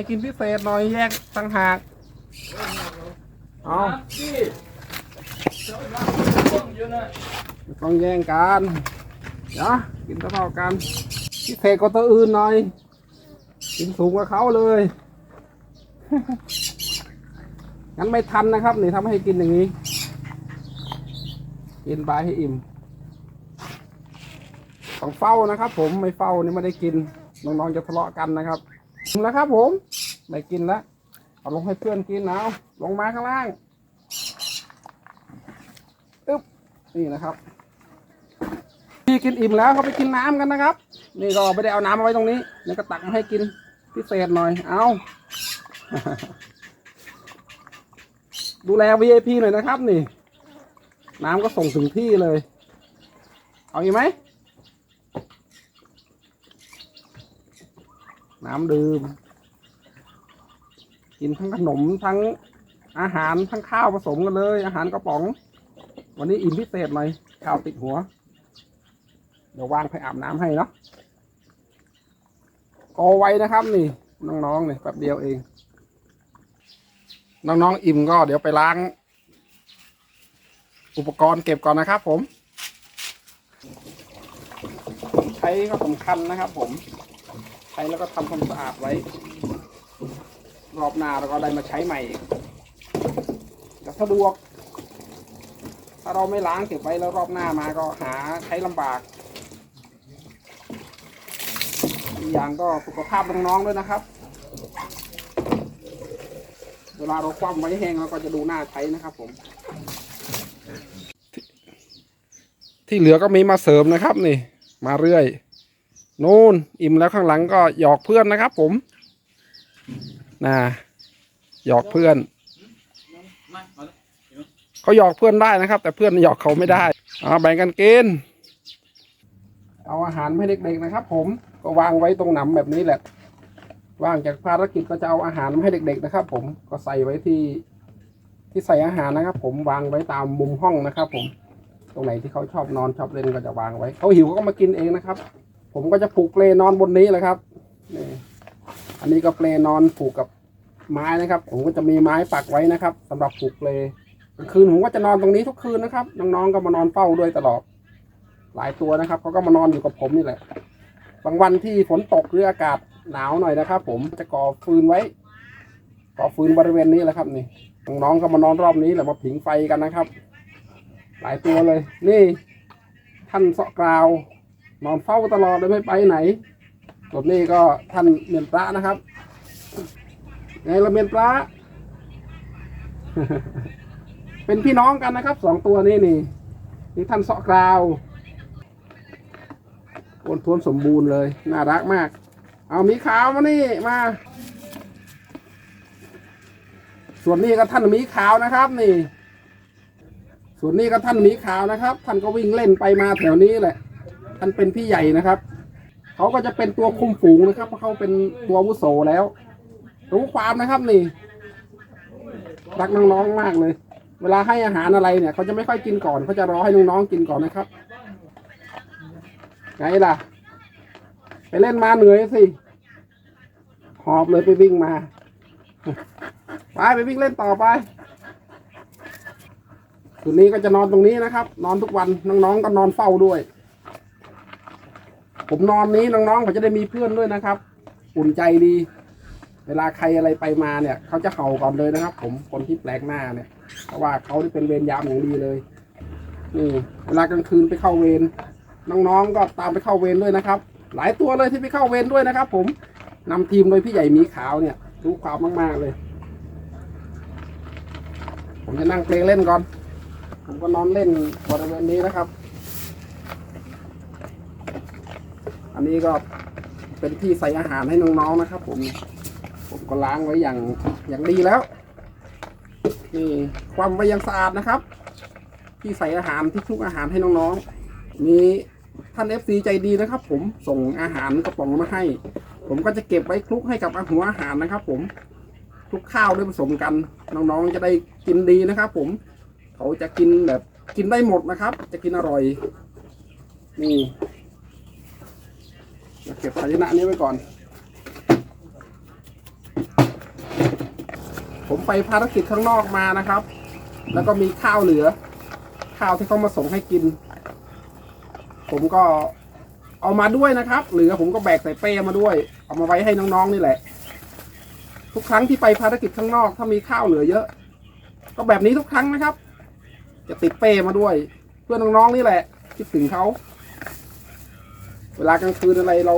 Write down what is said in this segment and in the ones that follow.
ให้กินพิเศษหน่อยแยกต่างหากเอาพี่เจ้าหน้าที่เยอะนะไม่ต้องแย่งกันเดี๋ยวกินเท่าๆกันพิเศษกว่าตัวอื่นหน่อย กินสูงกว่าเขาเลยงั้นไม่ทันนะครับนี่ทำให้กินอย่างนี้ กินไปให้อิ่มต้องเฝ้านะครับ ผมไม่เฝ้านี่ไม่ได้กินน้องๆจะทะเลาะกันนะครับอิ่มแล้วครับผม ไม่กินแล้วเอาลงให้เพื่อนกินเอาลงมาข้างล่างอึ๊บนี่นะครับ พี่กินอิ่มแล้วเขาไปกินน้ำกันนะครับ นี่ก็ไม่ได้เอาน้ำมาไว้ตรงนี้นี่ก็ตักมาให้กินพิเศษหน่อยเอาดูแล VIP หน่อยนะครับ นี่ น้ำก็ส่งถึงที่เลย เอาอีกไหมน้ำดื่ม กินทั้งขนมทั้งอาหารทั้งข้าวผสมกันเลย อาหารกระป๋อง วันนี้อิ่มพิเศษหน่อยข้าวติดหัว เดี๋ยววางไปอาบน้ำให้เนาะกอไว้นะครับ นี่ น้องๆเนี่ยแป๊บเดียวเอง น้องๆอิ่มก็เดี๋ยวไปล้าง อุปกรณ์เก็บก่อนนะครับ ผม ใช้ก็สำคัญนะครับ ผม ใช้แล้วก็ทำความสะอาดไว้ รอบหน้าเราก็ได้มาใช้ใหม่อีกจะสะดวก ถ้าเราไม่ล้างเก็บไว้แล้วรอบหน้ามาก็หาใช้ลำบากอีกอย่างก็สุขภาพน้องๆด้วยนะครับ เวลาเราคว่ำไว้แห้งเราก็จะดูหน่าใช้นะครับ ผม ที่เหลือก็มีมาเสริมนะครับนี่ มาเรื่อย นู่นอิ่มแล้วข้างหลังก็หยอกเพื่อนนะครับผม นะหยอกเพื่อนเขาหยอกเพื่อนได้นะครับ แต่เพื่อนหยอกเขาไม่ได้เอาแบ่งกันกินเอาอาหารให้เด็กๆนะครับ ผมก็วางไว้ตรงหนำแบบนี้แหละว่างจากภารกิจก็จะเอาอาหารมาให้เด็ก ๆ นะครับ ผมก็ใส่ไว้ที่ที่ใส่อาหารนะครับ ผมวางไว้ตามมุมห้องนะครับ ผม ตรงไหนที่เขาชอบนอนชอบเล่นก็จะวางไว้เขาหิวก็มากินเองนะครับ ผมก็จะผูกเปลนอนบนนี้แหละครับนี่ อันนี้ก็เปลนอนผูกกับไม้นะครับ ผมก็จะมีไม้ปักไว้นะครับสำหรับผูกเปลกลางคืนผมก็จะนอนตรงนี้ทุกคืนนะครับน้องๆก็มานอนเฝ้าด้วยตลอด หลายตัวนะครับเขาก็มานอนอยู่กับผมนี่แหละบางวันที่ฝนตกหรืออากาศหนาวหน่อยนะครับ ผมจะก่อฟืนไว้ก่อฟืนบริเวณนี้แหละครับ นี่น้องๆก็มานอนรอบนี้แหละมาผิงไฟกันนะครับ หลายตัวเลย นี่ ท่านเสาะกราว นอนเฝ้าตลอดเลยไม่ไปไหน ส่วนนี้ก็ท่านเมียนพระนะครับ ไงละเมียนพระ เป็นพี่น้องกันนะครับสองตัวนี้นี่ นี่ท่านเสาะกราวโอนทวนสมบูรณ์เลย น่ารักมาก เอามีขาวมานี่มา ส่วนนี้ก็ท่านมีขาวนะครับ นี่ ส่วนนี้ก็ท่านมีขาวนะครับ ท่านก็วิ่งเล่นไปมาแถวนี้แหละ ท่านเป็นพี่ใหญ่นะครับ เขาก็จะเป็นตัวคุมฝูงนะครับ เพราะเขาเป็นตัวอาวุโสแล้ว รู้ความนะครับนี่รักน้องๆมากเลย เวลาให้อาหารอะไรเนี่ยเขาจะไม่ค่อยกินก่อนเขาจะรอให้น้องๆกินก่อนนะครับไงล่ะ ไปเล่นมาเหนื่อยสิหอบเลยไปวิ่งมาไปไปวิ่งเล่นต่อไปคืนนี้ก็จะนอนตรงนี้นะครับ นอนทุกวันน้องๆก็นอนเฝ้าด้วย ผมนอนนี้น้องๆเขาจะได้มีเพื่อนด้วยนะครับ อุ่นใจดี เวลาใครอะไรไปมาเนี่ย เขาจะเห่าก่อนเลยนะครับ ผมคนที่แปลกหน้าเนี่ย เพราะว่าเขาที่เป็นเวรยามอย่างดีเลยนี่เวลากลางคืนไปเข้าเวรน้องๆก็ตามไปเข้าเวรด้วยนะครับ หลายตัวเลยที่ไปเข้าเวรด้วยนะครับ ผมนำทีมโดยพี่ใหญ่หมีขาวเนี่ยรู้ความมากๆเลย ผมจะนั่งเพลงเล่นก่อน ผมก็นอนเล่นบริเวณนี้นะครับ อันนี้ก็เป็นที่ใส่อาหารให้น้องๆนะครับ ผม ผมก็ล้างไว้อย่างอย่างดีแล้ว นี่ความไว้อย่างสะอาดนะครับ ที่ใส่อาหารที่คลุกอาหารให้น้องๆ มีท่านเอฟซีใจดีนะครับ ผมส่งอาหารกระป๋องมาให้ ผมก็จะเก็บไว้คลุกให้กับหัวอาหารนะครับ ผมคลุกข้าวด้วยผสมกัน น้องๆจะได้กินดีนะครับ ผมเขาจะกินแบบกินได้หมดนะครับ จะกินอร่อยนี่ เดี๋ยวเก็บภาชนะนี้ไว้ก่อน ผมไปภารกิจข้างนอกมานะครับ แล้วก็มีข้าวเหลือ ข้าวที่เขามาส่งให้กิน ผมก็เอามาด้วยนะครับ เหลือผมก็แบกใส่เป้มาด้วย เอามาไว้ให้น้องๆนี่แหละ ทุกครั้งที่ไปภารกิจข้างนอก ถ้ามีข้าวเหลือเยอะ ก็แบบนี้ทุกครั้งนะครับ จะติดเป้มาด้วย เพื่อนน้องๆนี่แหละคิดถึงเขา เวลากลางคืนอะไรเรา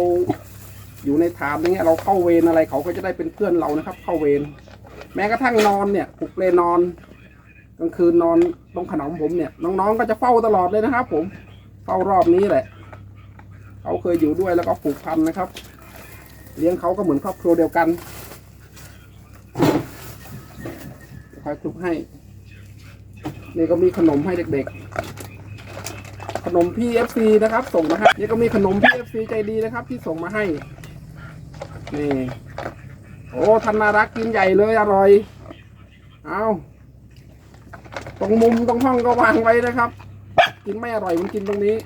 อยู่ในฐานอย่างเงี้ยเราเข้าเวรอะไรเขาก็จะได้เป็นเพื่อนเรานะครับ เข้าเวรแม้กระทั่งนอนเนี่ยผูกเลนอนกลางคืนนอนตรงขนมผมเนี่ย น้องๆก็จะเฝ้าตลอดเลยนะครับ ผมเฝ้ารอบนี้แหละ เขาเคยอยู่ด้วยแล้วก็ผูกพันนะครับ เลี้ยงเขาก็เหมือนครอบครัวเดียวกันคอยคลุกให้นี่ก็มีขนมให้เด็กๆ ขนมพี่เอฟซีนะครับ ส่งมาให้นี่ก็มีขนมพี่เอฟซีใจดีนะครับ ที่ส่งมาให้นี่โอ้ท่านน่ารักกินใหญ่เลยอร่อย เอาตรงมุมตรงห้องก็วางไว้นะครับ กินไม่อร่อยมันกินตรงนี้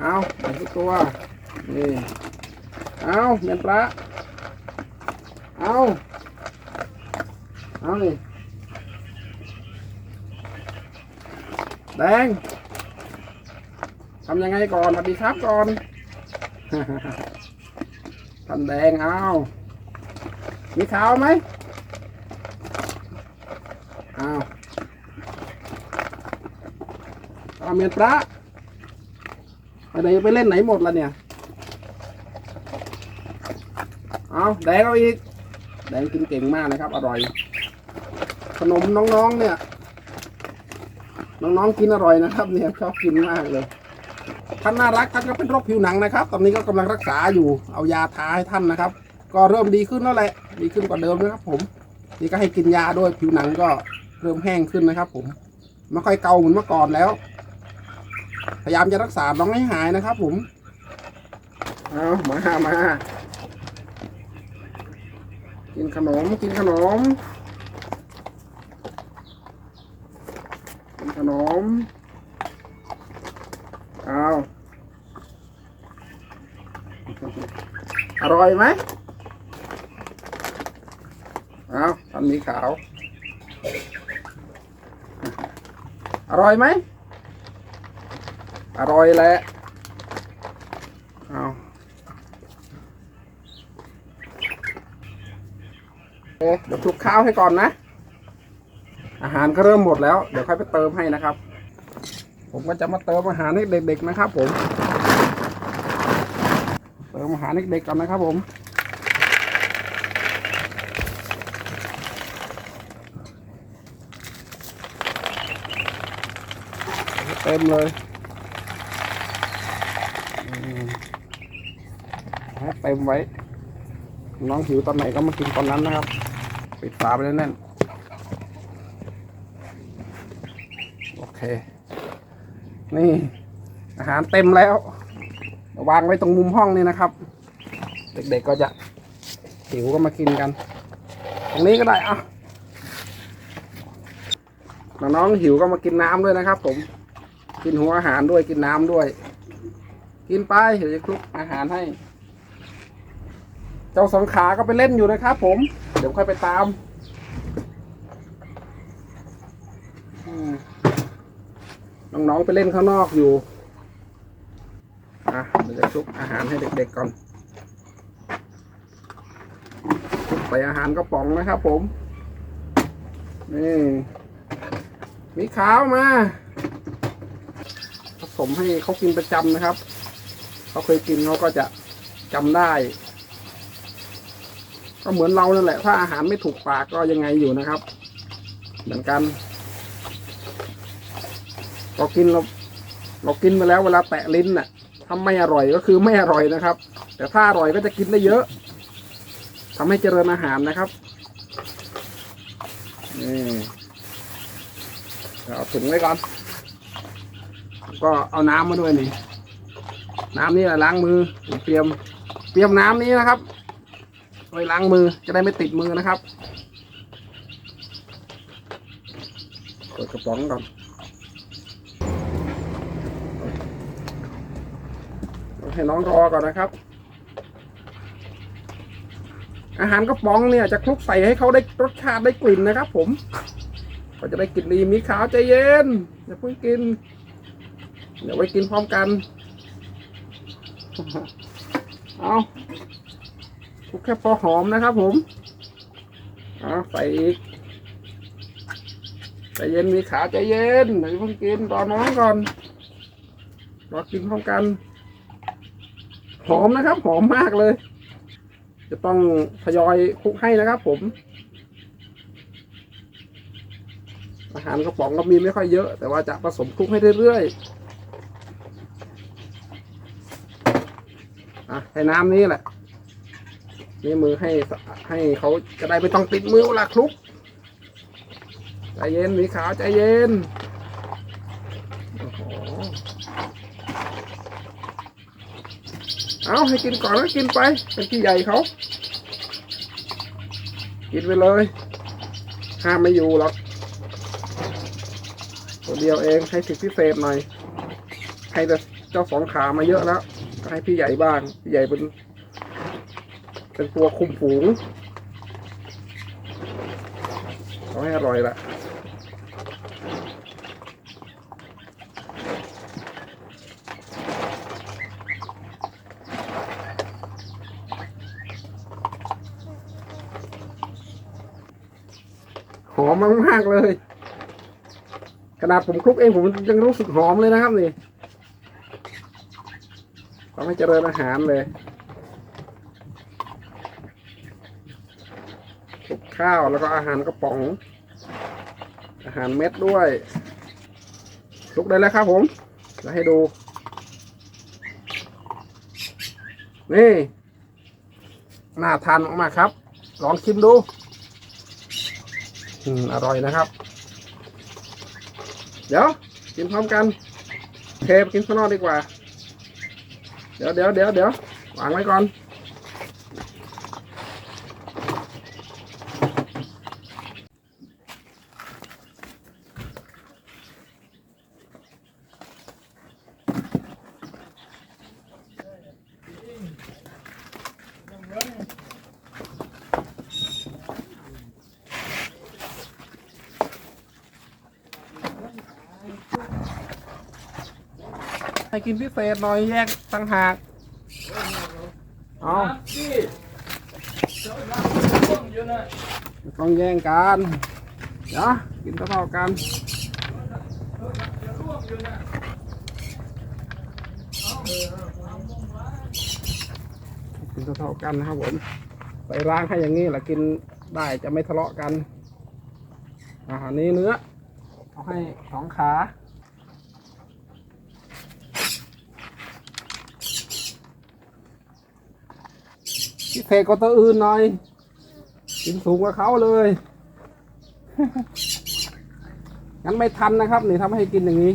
เอาใส่ทุกตัวนี่เอาเมียนปลาเอาเอานี่แดง ทำยังไงก่อนสวัสดีครับก่อนท่านแดงเอามีขาวไหมเอาเอาเมียนปลาไปไหนไปเล่นไหนหมดละเนี่ย เอาแดงเอาอีก แดงกินเก่งมากนะครับ อร่อย ขนมน้องๆเนี่ย น้องๆกินอร่อยนะครับ เนี่ยชอบกินมากเลย ท่านน่ารักท่านก็เป็นโรคผิวหนังนะครับ ตอนนี้ก็กำลังรักษาอยู่เอายาทาให้ท่านนะครับ ก็เริ่มดีขึ้นแล้วแหละดีขึ้นกว่าเดิมนะครับ ผม นี่ก็ให้กินยาด้วยผิวหนังก็เริ่มแห้งขึ้นนะครับ ผมไม่ค่อยเกาเหมือนเมื่อก่อนแล้ว พยายามจะรักษาน้องให้หายนะครับ ผมเอามามากินขนมกินขนมกินขนม เอา อร่อยไหมเอาอันนี้ขาว อร่อยไหม อร่อยแหละเอาเเดี๋ยวคลุกข้าวให้ก่อนนะ อาหารก็เริ่มหมดแล้ว เดี๋ยวค่อยไปเติมให้นะครับ ผมก็จะมาเติมอาหารให้เด็กๆนะครับผม มอาหารเด็กๆก่อนนะครับผมเต็มเลยให้เต็มไว้ น้องหิวตอนไหนก็มากินตอนนั้นนะครับ ปิดฝาไปแน่นๆโอเค นี่ อาหารเต็มแล้ว วางไว้ตรงมุมห้องนี่นะครับ เด็กๆก็จะหิวก็มากินกัน ตรงนี้ก็ได้อะน้องๆหิวก็มากินน้ำด้วยนะครับ ผม กินหัวอาหารด้วยกินน้ำด้วย กินไปเดี๋ยวจะคลุกอาหารให้ เจ้าสองขาก็ไปเล่นอยู่นะครับ ผม เดี๋ยวค่อยไปตามน้องๆไปเล่นข้างนอกอยู่ อะเดี๋ยวจะคลุกอาหารให้เด็กๆก่อนใส่อาหารกระป๋องนะครับผม นี่ มีขาวมา ผสมให้เขากินประจำนะครับ เขาเคยกินเขาก็จะจำได้ ก็เหมือนเรานั่นแหละ ถ้าอาหารไม่ถูกปากก็ยังไงอยู่นะครับ เหมือนกันเรากินเราเรากินมาแล้วเวลาแตะลิ้นน่ะ ถ้าไม่อร่อยก็คือไม่อร่อยนะครับ แต่ถ้าอร่อยก็จะกินได้เยอะทำให้เจริญอาหารนะครับนี่เอาถุงไว้ก่อนก็เอาน้ำมาด้วยนี่น้ำนี่ล,ล้างมือเตรียมเตรียมน้ำนี้นะครับไว้ล้างมือจะได้ไม่ติดมือนะครับเปิดกระป๋องก่อนเอา ให้น้องรอก่อนนะครับ อาหารกระป๋องเนี่ยจะคลุกใส่ให้เขาได้รสชาติได้กลิ่นนะครับ ผมก็จะได้กลิ่นดีมีขาวใจเย็นอย่าเพิ่งกิน เดี๋ยวไว้กินพร้อมกัน เอาคลุกแค่พอหอมนะครับ ผมเอาใส่อีกใจเย็นมีขาวใจเย็นเดี๋ยวอย่าเพิ่งกินรอน้องก่อนรอกินพร้อมกัน หอมนะครับ หอมมากเลย จะต้องทยอยคลุกให้นะครับผม อาหารกระป๋องก็มีไม่ค่อยเยอะ แต่ว่าจะผสมคลุกให้เรื่อยๆอะใช้น้ำนี้แหละนี่มือให้ให้เขาจะได้ไม่ต้องติดมือเวลาคลุกใจเย็นหมีขาวใจเย็นโอ้โห เอาให้กินก่อนก็กินไปเป็นพี่ใหญ่เขา กินไปเลยห้ามไม่อยู่หรอกตัวเดียวเองให้สิทธิพิเศษหน่อยให้แต่เจ้าสองขามาเยอะแล้วก็ให้พี่ใหญ่บ้างพี่ใหญ่เป็นเป็นตัวคุมฝูงเอาให้อร่อยละ มมากๆเลย ขนาดผมคลุกเองผมยังรู้สึกหอมเลยนะครับนี่ทำให้เจริญอาหารเลยคลุกข้าวแล้วก็อาหารกระป๋อง อาหารเม็ดด้วยคลุกได้แล้วครับผมจะให้ดู นี่น่าทานมากๆครับ ลองชิมดู อืมอร่อยนะครับ เดี๋ยวกินพร้อมกันเทปกินข้างนอกดีกว่า เดี๋ยวเดี๋ยวเดี๋ยวเดี๋ยววางไว้ก่อน ให้กินพิเศษหน่อยแยกต่างหากเอาพี่ต้องแย่งกันเดี๋ยวกินเท่ากันร่วงอยู่นะกินเท่ากันนะครับผมไปล้างให้อย่างนี้แหละกินได้จะไม่ทะเลาะกันอาหารนี้เนื้อเอาให้สองขา พิเศษก็ตัวอื่นหน่อยกินสูงกว่าเขาเลย งั้นไม่ทันนะครับนี่ทำให้กินอย่างนี้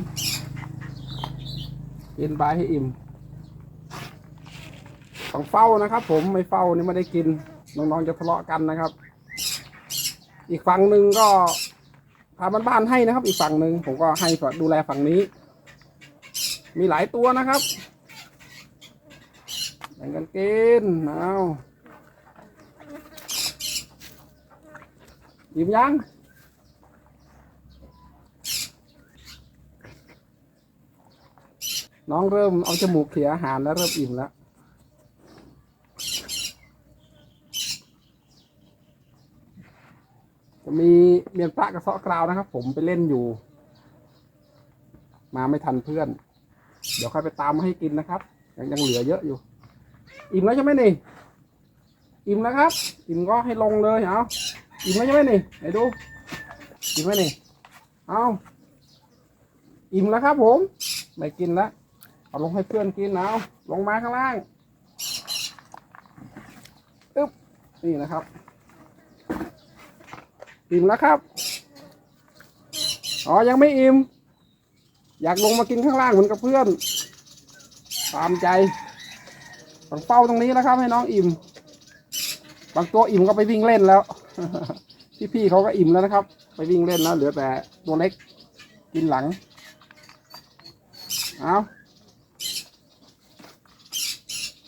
กินไปให้อิ่ม ต้องเฝ้านะครับ ผมไม่เฝ้านี่ไม่ได้กิน น้องๆจะทะเลาะกันนะครับ อีกฝั่งหนึ่งก็ทำบ้านๆให้นะครับ อีกฝั่งหนึ่งผมก็ให้ดูแลฝั่งนี้ มีหลายตัวนะครับแบ่งกันกินเอา อิ่มยังน้องเริ่มเอาจมูกเขี่ยอาหารแล้วเริ่มอิ่มแล้ว จะมีเมียนพระกระเซาะกราวนะครับ ผมไปเล่นอยู่ มาไม่ทันเพื่อน เดี๋ยวค่อยไปตามมาให้กินนะครับ ยังยังเหลือเยอะอยู่ อิ่มแล้วใช่ไหมนี่ อิ่มแล้วครับ อิ่มก็ให้ลงเลยเอาอิ่ มแล้วใช่ไหมนี่ไหนดูอิ่มไหมนี่เอาอิ่มแล้วครับผมไม่กินแล้วเอาลงให้เพื่อนกินเอาลงมาข้างล่างอึ๊บนี่นะครับอิ่มแล้วครับอ๋อยังไม่อิ่มอยากลงมากินข้างล่างเหมือนกับเพื่อน ตามใจต้องเฝ้าตรงนี้นะครับให้น้องอิ่ม บางตัวอิ่มก็ไปวิ่งเล่นแล้ว พี่ๆเขาก็อิ่มแล้วนะครับ ไปวิ่งเล่นแล้วเหลือแต่ตัวเล็กกินหลัง เอา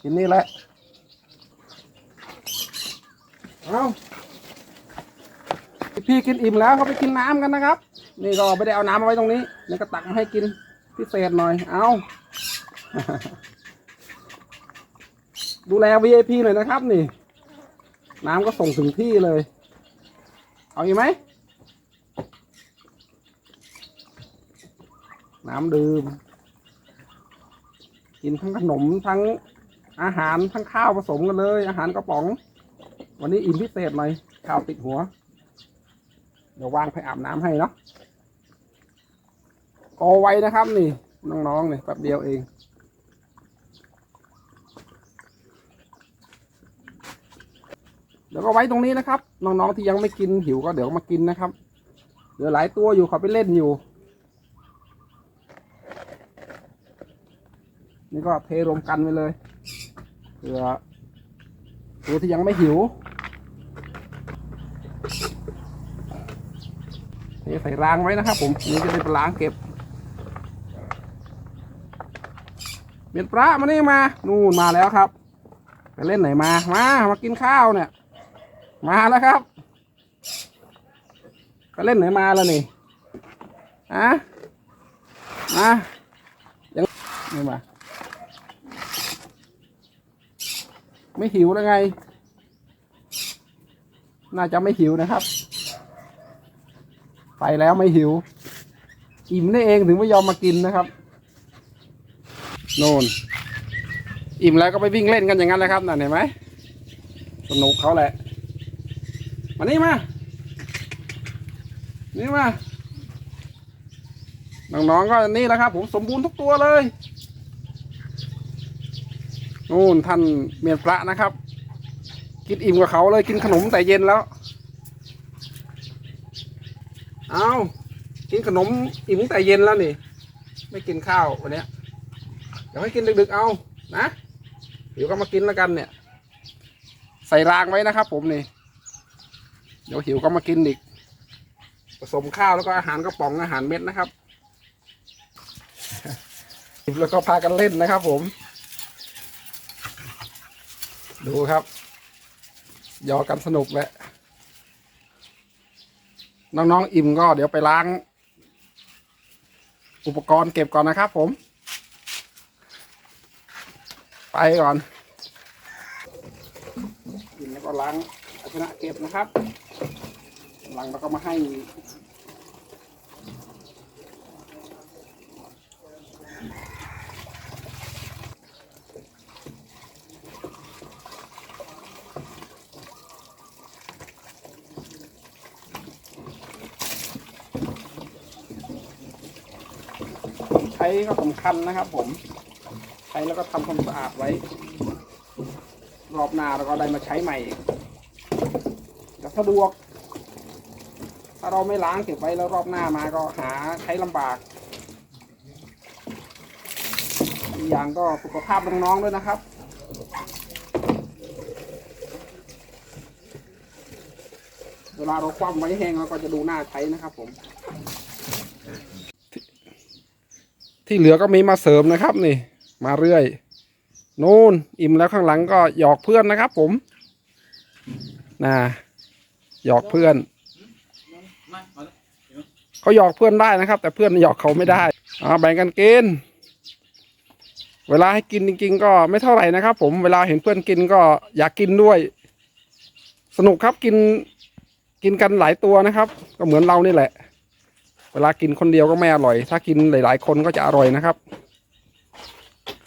กินนี่แหละ เอาพี่กินอิ่มแล้วเขาไปกินน้ำกันนะครับ นี่ก็ไม่ได้เอาน้ำมาไว้ตรงนี้นี่ก็ตักมาให้กินพิเศษหน่อย เอาดูแล VIP หน่อยนะครับ นี่ น้ำก็ส่งถึงที่เลย เอาอีกไหม น้ำดื่ม กินทั้งขนมทั้งอาหารทั้งข้าวผสมกันเลย อาหารกระป๋อง วันนี้อิ่มพิเศษหน่อยข้าวติดหัว เดี๋ยววางไปอาบน้ำให้เนาะกอไว้นะครับนี่ น้องๆนี่แป๊บเดียวเอง ดี๋ยวก็ไว้ตรงนี้นะครับ น้องๆที่ยังไม่กินหิวก็เดี๋ยวมากินนะครับเหลือหลายตัวอยู่เขาไปเล่นอยู่ นี่ก็เทรวมกันไปเลยเผื่อตัวที่ยังไม่หิวเทใส่รางไว้นะครับ ผมนี่จะได้ไปล้างเก็บเมียนปลามานี่มา นู่นมาแล้วครับ ไปเล่นไหนมา มา มากินข้าวเนี่ย มาแล้วครับ ก็เล่นไหนมาแล้วนี่อะมายังนี่มาไม่หิวแล้วไง น่าจะไม่หิวนะครับ ไปแล้วไม่หิว อิ่มนี่เองถึงไม่ยอมมากินนะครับโน่นอิ่มแล้วก็ไปวิ่งเล่นกันอย่างนั้นแหละครับนั่นเห็นไหมสนุกเขาแหละ มานี่มา นี่มา น้องๆก็นี่แหละครับ ผมสมบูรณ์ทุกตัวเลย นู่นท่านเมียนพระนะครับ กินอิ่มกับเขาเลยกินขนมแต่เย็นแล้ว เอากินขนมอิ่มแต่เย็นแล้วนี่ ไม่กินข้าววันนี้ยเดี๋ยวให้กินดึกๆเอานะเดี๋ยวก็มากินแล้วกันเนี่ย ใส่รางไว้นะครับผมนี่ เดี๋ยวหิวก็มากินอีก ผสมข้าวแล้วก็อาหารกระป๋องอาหารเม็ดนะครับ แล้วก็พากันเล่นนะครับ ผม ดูครับยอกันสนุกแหละน้องๆอิ่มก็เดี๋ยวไปล้าง อุปกรณ์เก็บก่อนนะครับผม ไปก่อนอิ่มแล้วก็ล้างภาชนะเก็บนะครับ หลังแล้วก็มาให้ใช้ก็สำคัญนะครับผม ใช้แล้วก็ทำความสะอาดไว้ รอบหน้าเราก็ได้มาใช้ใหม่อีกจะสะดวก เราไม่ล้างเก็บไว้แล้วรอบหน้ามาก็หาใช้ลำบากอีกอย่างก็สุขภาพน้องๆด้วยนะครับเวลาเราคว่ำไว้แห้งเราก็จะดูหน่าใช้นะครับ ผม ที่เหลือก็มีมาเสริมนะครับนี่ มาเรื่อยนู่นอิ่มแล้วข้างหลังก็หยอกเพื่อนนะครับ ผมนะหยอกเพื่อน เขาหยอกเพื่อนได้นะครับ แต่เพื่อนหยอกเขาไม่ได้อ่าแบ่งกันกินเวลาให้กินจริงๆ ก็ไม่เท่าไหร่นะครับ ผมเวลาเห็นเพื่อนกินก็อยากกินด้วย สนุกครับกินกินกันหลายตัวนะครับ ก็เหมือนเรานี่แหละ เวลากินคนเดียวก็ไม่อร่อย ถ้ากินหลาย ๆ คนก็จะอร่อยนะครับ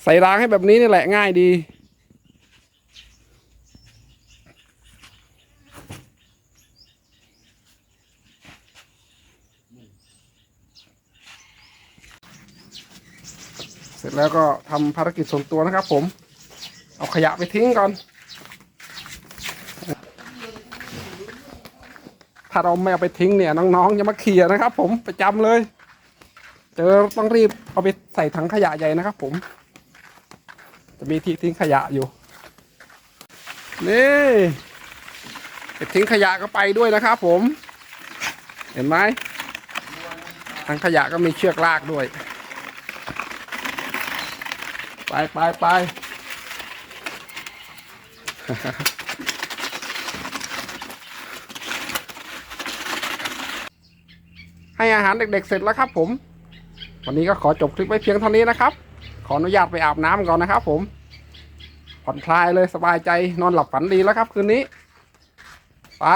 ใส่รางให้แบบนี้นี่แหละง่ายดี ร็จแล้วก็ทำภารกิจส่วนตัวนะครับ ผม เอาขยะไปทิ้งก่อน ถ้าเราไม่เอาไปทิ้งเนี่ยน้องๆจะมาเขี่ยนะครับ ผมประจำเลย เจอต้องรีบเอาไปใส่ถังขยะใหญ่นะครับ ผม จะมีที่ทิ้งขยะอยู่ นี่ไปทิ้งขยะก็ไปด้วยนะครับ ผม เห็นไหมถังขยะก็มีเชือกลากด้วย ไปไปไปให้อาหารเด็กๆเสร็จแล้วครับผม วันนี้ก็ขอจบคลิปไว้เพียงเท่านี้นะครับ ขออนุญาตไปอาบน้ำก่อนนะครับผมผ่อนคลายเลยสบายใจนอนหลับฝันดีแล้วครับคืนนี้ ไป